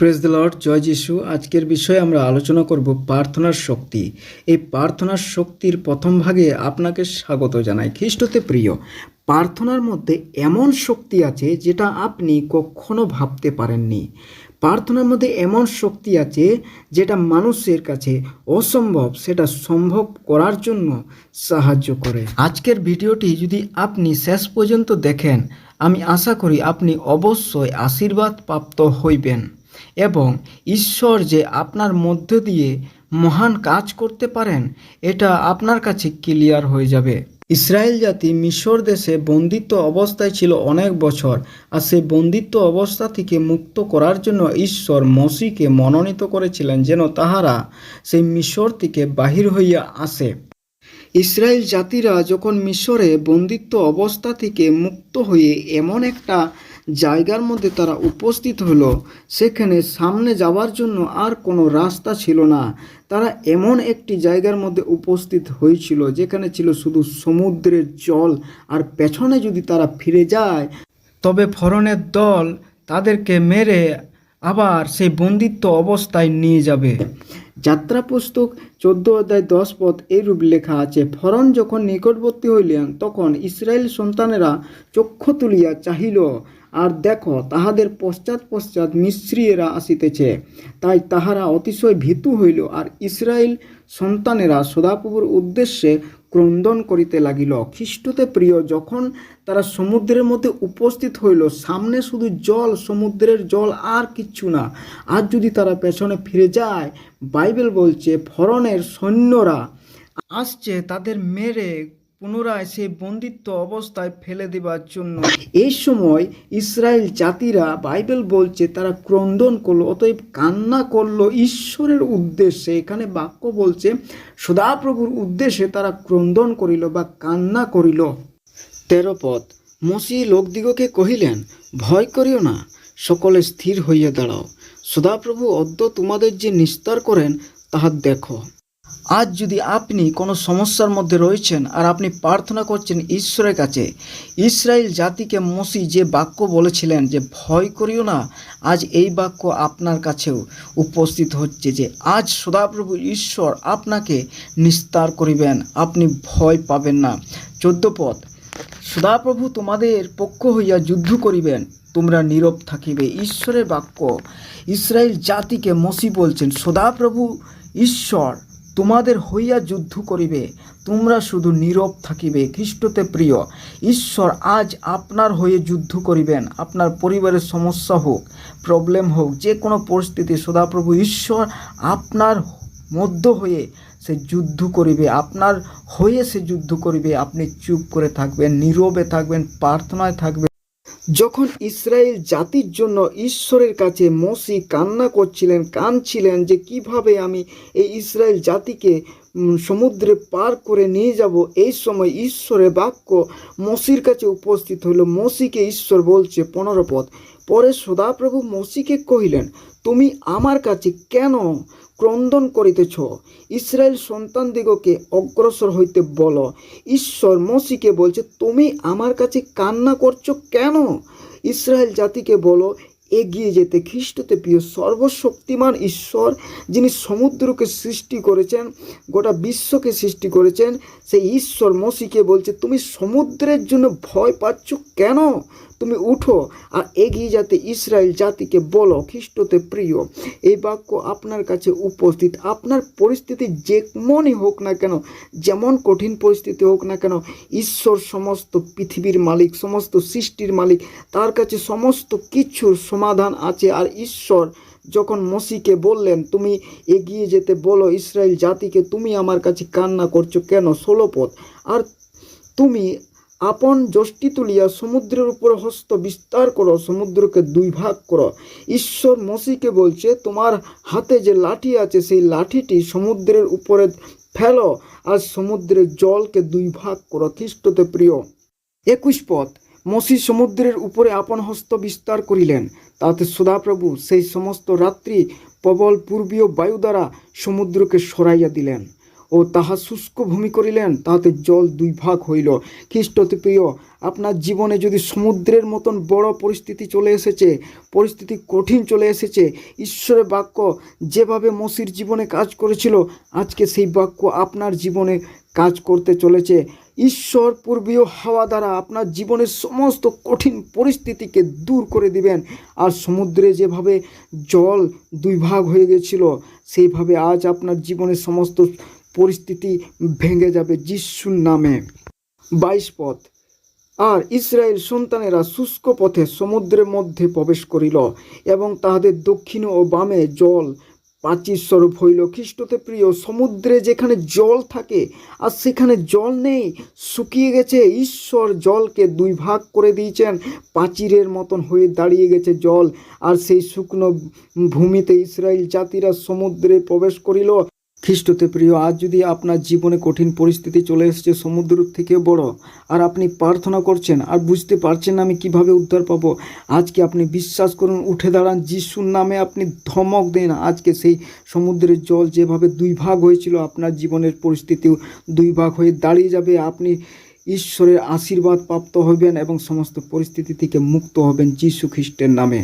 Press the Lord জয় যিশু। আজকের বিষয়ে আমরা আলোচনা করব প্রার্থনার শক্তি। এই প্রার্থনার শক্তির প্রথম ভাগে আপনাকে স্বাগত জানাই। খ্রিস্টতে প্রিয়, প্রার্থনার মধ্যে এমন শক্তি আছে যেটা আপনি কখনো ভাবতে পারেননি। প্রার্থনার মধ্যে এমন শক্তি আছে যেটা মানুষের কাছে অসম্ভব, সেটা সম্ভব করার জন্য সাহায্য করে। আজকের ভিডিওটি যদি আপনি শেষ পর্যন্ত দেখেন, আমি আশা করি আপনি অবশ্যই আশীর্বাদ প্রাপ্ত হইবেন। এবং ঈশ্বর যে আপনার মধ্য দিয়ে মহান কাজ করতে পারেন, এটা আপনার কাছে ক্লিয়ার হয়ে যাবে। ইসরায়েল জাতি মিশর দেশে বন্দিত্ব অবস্থায় ছিল অনেক বছর, আর সেই বন্দিত্ব অবস্থা থেকে মুক্ত করার জন্য ঈশ্বর মসিকে মনোনীত করেছিলেন যেন তাহারা সেই মিশর থেকে বাহির হইয়া আসে। ইসরায়েল জাতিরা যখন মিশরে বন্দিত্ব অবস্থা থেকে মুক্ত হয়ে এমন একটা জায়গার মধ্যে তারা উপস্থিত হলো, সেখানে সামনে যাওয়ার জন্য আর কোনো রাস্তা ছিল না। তারা এমন একটি জায়গার মধ্যে উপস্থিত হয়েছিল, যেখানে ছিল শুধু সমুদ্রের জল, আর পেছনে যদি তারা ফিরে যায়, তবে ফরনের দল তাদেরকে মেরে আবার সেই বন্দিত্ব অবস্থায় নিয়ে যাবে। যাত্রা পুস্তক চোদ্দ অধ্যায় দশ পদ এইরূপ লেখা আছে, ফরন যখন নিকটবর্তী হইলেন, তখন ইসরায়েল সন্তানেরা চক্ষু তুলিয়া চাহিল আর দেখো, তাহাদের পশ্চাৎ পশ্চাৎ মিশ্রীয়েরা আসিতেছে। তাই তাহারা অতিশয় ভীতু হইল আর ইসরায়েল সন্তানেরা সদাপ্রভুর উদ্দেশ্যে ক্রন্দন করিতে লাগিল। খ্রিস্টতে প্রিয়, যখন তারা সমুদ্রের মধ্যে উপস্থিত হইল, সামনে শুধু জল, সমুদ্রের জল আর কিচ্ছু না। আর যদি তারা পেছনে ফিরে যায়, বাইবেল বলছে, ফরনের সৈন্যরা আসছে তাদের মেরে পুনরায় সেই বন্দিত্ব অবস্থায় ফেলে দেবার জন্য। এই সময় ইসরায়েল জাতিরা বাইবেল বলছে, তারা ক্রন্দন করল, অতএব কান্না করল ঈশ্বরের উদ্দেশ্যে। এখানে বাক্য বলছে সদাপ্রভুর উদ্দেশ্যে তারা ক্রন্দন করিল বা কান্না করিল। তেরো পদ, মসি লোকদিগকে কহিলেন, ভয় করিও না, সকলে স্থির হইয়া দাঁড়াও। সদাপ্রভু অদ্য তোমাদের যে নিস্তার করেন, তাহা দেখো। আজ যদি আপনি কোনো সমস্যার মধ্যে রয়েছেন আর আপনি প্রার্থনা করছেন ঈশ্বরের কাছে, ইসরায়েল জাতিকে মসি যে বাক্য বলেছিলেন যে ভয় করিও না, আজ এই বাক্য আপনার কাছেও উপস্থিত হচ্ছে যে আজ সদাপ্রভু ঈশ্বর আপনাকে নিস্তার করিবেন, আপনি ভয় পাবেন না। চোদ্দ পদ সদাপ্রভু তোমাদের পক্ষ হইয়া যুদ্ধ করিবেন, তোমরা নীরব থাকিবে। ঈশ্বরের বাক্য, ইসরায়েল জাতিকে মসি বলছেন, সদাপ্রভু ঈশ্বর তোমাদের হইয়া যুদ্ধ করিবে, তোমরা শুধু নীরব থাকিবে, খ্রিস্টতে প্রিয়। ঈশ্বর আজ আপনার হয়ে যুদ্ধ করিবেন, আপনার পরিবারের সমস্যা হোক প্রবলেম হোক, যে কোনো পরিস্থিতি, সদাপ্রভু ঈশ্বর আপনার মধ্য হয়ে সে যুদ্ধ করিবে, আপনার হয়ে সে যুদ্ধ করিবে, আপনি চুপ করে থাকবেন, নীরবে থাকবেন, প্রার্থনায় থাকবেন। যখন ইসরায়েল জাতির জন্য ঈশ্বরের কাছে মসি কান্না করছিলেন, কাঁদছিলেন যে কীভাবে আমি এই ইসরায়েল জাতিকে সমুদ্রে পার করে নিয়ে যাব, এই সময় ঈশ্বরের বাক্য মসির কাছে উপস্থিত হলো। মসিকে ঈশ্বর বলছে, পনেরো পদ। পরে সদাপ্রভু মসিকে কহিলেন, তুমি আমার কাছে কেন ক্রন্দন করিতেছ? ইসরায়েল সন্তানদিগকে অগ্রসর হইতে বলো। ঈশ্বর মসিকে বলছে, তুমি আমার কাছে কান্না করছ কেন? ইসরায়েল জাতিকে বলো এগিয়ে যেতে খ্রিস্টতে প্রিয় সর্বশক্তিমান ঈশ্বর, যিনি সমুদ্রকে সৃষ্টি করেছেন, গোটা বিশ্বকে সৃষ্টি করেছেন, সেই ঈশ্বর মসিকে বলছে, তুমি সমুদ্রের জন্য ভয় পাচ্ছ কেন? তুমি উঠো আর এগিয়ে যাতে ইসরায়েল জাতিকে বলো, খ্রিস্টতে প্রিয়। এই বাক্য আপনার কাছে উপস্থিত। আপনার পরিস্থিতি যেমনই হোক না কেন, যেমন কঠিন পরিস্থিতি হোক না কেন, ঈশ্বর সমস্ত পৃথিবীর মালিক, সমস্ত সৃষ্টির মালিক, তার কাছে সমস্ত কিছুর সমাধান আছে। আর ঈশ্বর যখন মসিকে বললেন, তুমি এগিয়ে যেতে বলো ইসরায়েল জাতিকে, তুমি আমার কাছে কান্না করছ কেন? ষোলো পথ। আর তুমি আপন যষ্টি তুলিয়া সমুদ্রের উপর হস্ত বিস্তার করো, সমুদ্রকে দুই ভাগ করো। ঈশ্বর মসিকে বলছে, তোমার হাতে যে লাঠি আছে, সেই লাঠিটি সমুদ্রের উপরে ফেলো, আর সমুদ্রের জলকে দুই ভাগ করো। খ্রিস্টতে প্রিয়, একুশ পথ। মসি সমুদ্রের উপরে আপন হস্ত বিস্তার করিলেন। তাতে সদাপ্রভু সেই সমস্ত রাত্রি প্রবল পূর্বীয় বায়ু দ্বারা সমুদ্রকে সরাইয়া দিলেন ও তাহা শুষ্ক ভূমি করিলেন তাহাতে জল দুই ভাগ হইল। খ্রিস্টতিপ্রিয় আপনার জীবনে যদি সমুদ্রের মতন বড় পরিস্থিতি চলে এসেছে, পরিস্থিতি কঠিন চলে এসেছে, ঈশ্বরের বাক্য যেভাবে মসির জীবনে কাজ করেছিল, আজকে সেই বাক্য আপনার জীবনে কাজ করতে চলেছে। ঈশ্বর পূর্বীয় হাওয়া দ্বারা আপনার জীবনের সমস্ত কঠিন পরিস্থিতিকে দূর করে দিবেন। আর সমুদ্রে যেভাবে জল দুই ভাগ হয়ে গেছিল, সেইভাবে আজ আপনার জীবনের সমস্ত পরিস্থিতি ভেঙে যাবে যিশুর নামে। বাইশ পথ। আর ইসরায়েল সন্তানেরা শুষ্ক পথে সমুদ্রের মধ্যে প্রবেশ করিল এবং তাহাদের দক্ষিণ ও বামে জল প্রাচীর স্বরূপ হইল খ্রিস্টতে প্রিয়, সমুদ্রে যেখানে জল থাকে আর সেখানে জল নেই, শুকিয়ে গেছে, ঈশ্বর জলকে দুই ভাগ করে দিয়েছেন প্রাচীরের মতন হয়ে দাঁড়িয়ে গেছে জল। আর সেই শুকনো ভূমিতে ইসরায়েল জাতিরা সমুদ্রে প্রবেশ করিল খ্রিস্টতে প্রিয়, আজ যদি আপনার জীবনে কঠিন পরিস্থিতি চলে এসেছে সমুদ্র থেকে বড়, আর আপনি প্রার্থনা করছেন আর বুঝতে পারছেন আমি কীভাবে উদ্ধার পাবো, আজকে আপনি বিশ্বাস করুন, উঠে দাঁড়ান, যিশুর নামে আপনি ধমক দেন। আজকে সেই সমুদ্রের জল যেভাবে দুই ভাগ হয়েছিল, আপনার জীবনের পরিস্থিতিও দুই ভাগ হয়ে দাঁড়িয়ে যাবে। আপনি ঈশ্বরের আশীর্বাদ প্রাপ্ত হবেন এবং সমস্ত পরিস্থিতি থেকে মুক্ত হবেন যিশু খ্রিস্টের নামে।